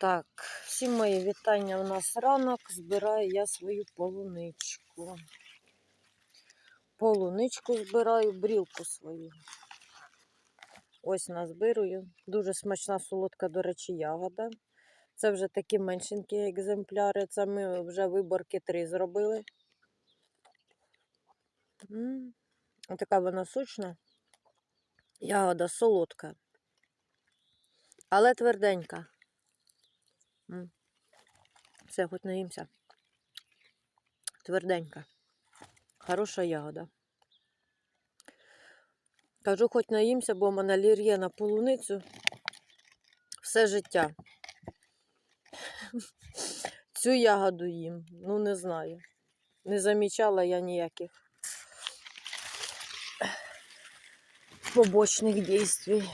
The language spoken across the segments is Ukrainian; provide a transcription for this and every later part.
Так, всі мої вітання у нас ранок. Збираю я свою полуничку. Полуничку збираю, брілку свою. Ось назбирую. Дуже смачна солодка, до речі, ягода. Це вже такі меншенькі екземпляри. Це ми вже виборки три зробили. М, Така вона сочна. Ягода солодка. Але тверденька. Все, хоч наїмся. Тверденька. Хороша ягода. Кажу, хоч наїмся, бо в мене алергія на полуницю все життя. Цю ягоду їм, ну не знаю. Не замічала я ніяких побочних дійствій.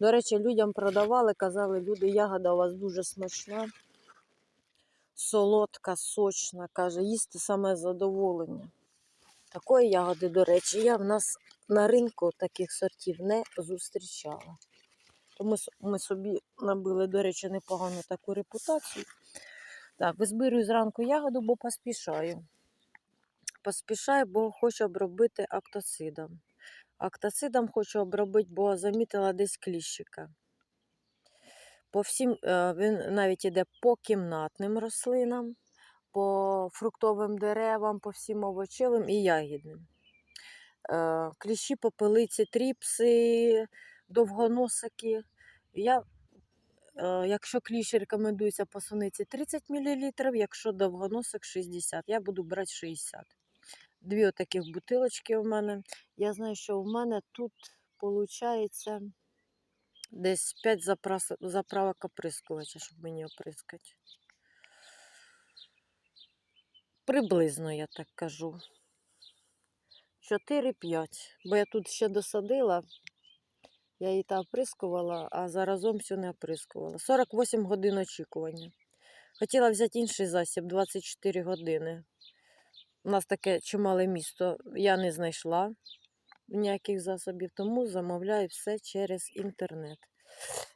До речі, людям продавали, казали, люди, ягода у вас дуже смачна, солодка, сочна, каже, їсти саме задоволення. Такої ягоди, до речі, я в нас на ринку таких сортів не зустрічала. Тому ми собі набили, до речі, непогану таку репутацію. Так, визбирую зранку ягоду, бо поспішаю. Поспішаю, бо хочу обробити актоцидом. Актоцидом хочу обробити, бо замітила десь кліщика. По всім, е, він навіть іде по кімнатним рослинам, по фруктовим деревам, по всім овочевим і ягідним. Е, Кліщі, попелиці, тріпси, довгоносики. Я, е, якщо кліщ рекомендується по суниці 30 мл, якщо довгоносик 60 Я буду брати 60 Дві отаких бутилочки у мене. Я знаю, що в мене тут виходить десь 5 запрос- заправок оприскувача, щоб мені оприскати. Приблизно, я так кажу. 4-5. Бо я тут ще досадила, я її та оприскувала, а заразом всю не оприскувала. 48 годин очікування. Хотіла взяти інший засіб 24 години. У нас таке чимале місто, я не знайшла ніяких засобів, тому замовляю все через інтернет.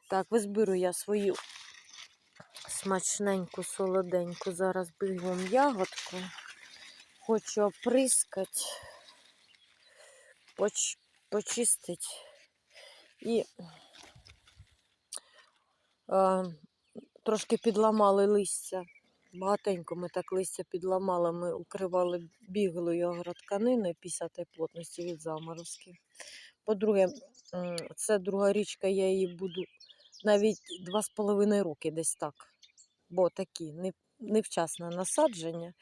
Так, визберу я свою смачненьку, солоденьку зараз бігом ягодку. Хочу оприскати, поч... почистити. І е, трошки підламали листя. Багатенько ми так листя підламали, ми укривали біглою агротканиною 50 плотності від заморозків. По-друге, це друга річка, я її буду навіть 2,5 роки десь так. Бо такі невчасне насадження.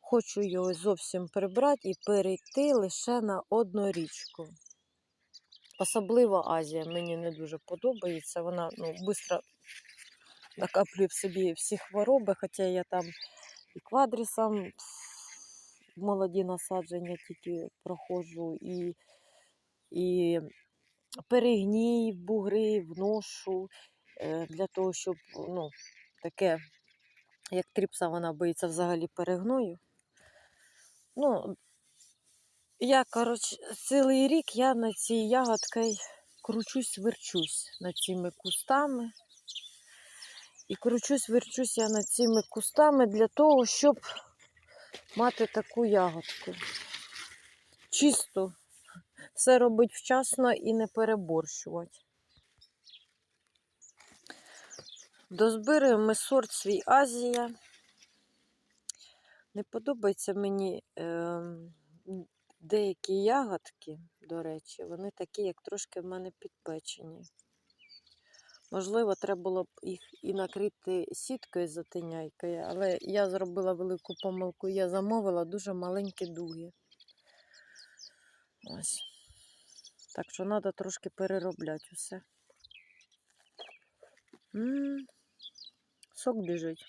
Хочу його зовсім прибрати і перейти лише на одну річку. Особливо Азія мені не дуже подобається. Вона ну, швидко накаплює в собі всі хвороби, хоча я там і квадрісом молоді насадження тільки проходжу, і, і перегній, бугри вношу е, для того, щоб ну, таке, як тріпса, вона боїться взагалі перегною. Ну, я, коротше, цілий рік я на цій ягодкою кручусь, верчусь над цими кустами. І кручусь, верчусь я над цими кустами для того, щоб мати таку ягодку. Чисто. Все робить вчасно і не переборщувати. Дозбираємо ми сорт свій Азія. Не подобається мені е, деякі ягодки, до речі, вони такі, як трошки в мене підпечені. Можливо, треба було б їх і накрити сіткою затиняйкою, але я зробила велику помилку. Я замовила дуже маленькі дуги. Ось. Так що треба трошки переробляти усе. М, Сок біжить.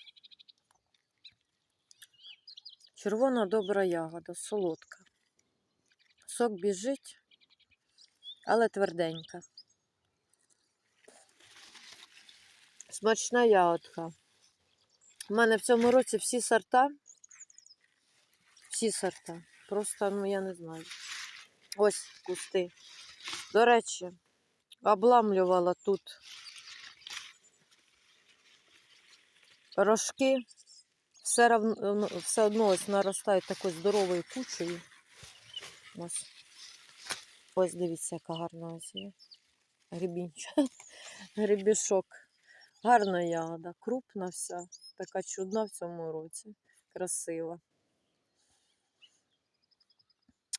Червона добра ягода, солодка. Сок біжить, але тверденька. Смачна ягодка. У мене в цьому році всі сорта. Всі сорта. Просто, ну я не знаю. Ось кусти. До речі, обламлювала тут рожки все, равно, все одно ось наростають такою здоровою кучею. Ось. Ось дивіться, яка гарна ось є. Грибінча. Грибішок. Гарна ягода, крупна вся, така чудна в цьому році. Красива.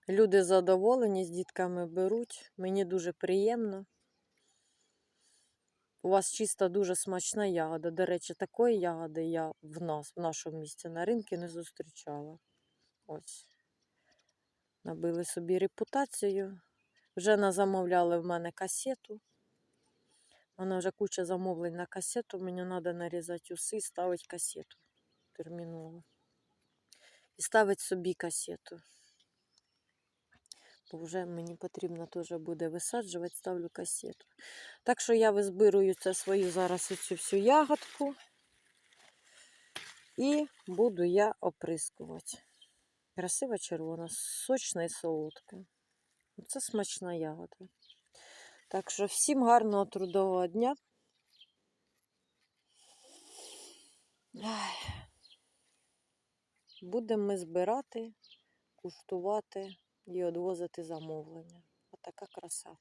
Люди задоволені, з дітками беруть. Мені дуже приємно. У вас чиста дуже смачна ягода. До речі, такої ягоди я в нас, в нашому місті на ринку не зустрічала. Ось. Набили собі репутацію. Вже назамовляли в мене касету. У мене вже куча замовлень на касету. Мені треба нарізати уси і ставити касету терміново. І ставити собі касету. Бо вже мені потрібно теж буде висаджувати, ставлю касету. Так що я визбирую це свою зараз цю всю ягодку. І буду я оприскувати. Красива червона, сочна і солодка. Це смачна ягода. Так що всім гарного трудового дня. Будемо ми збирати, куштувати і відвозити замовлення. Отака краса.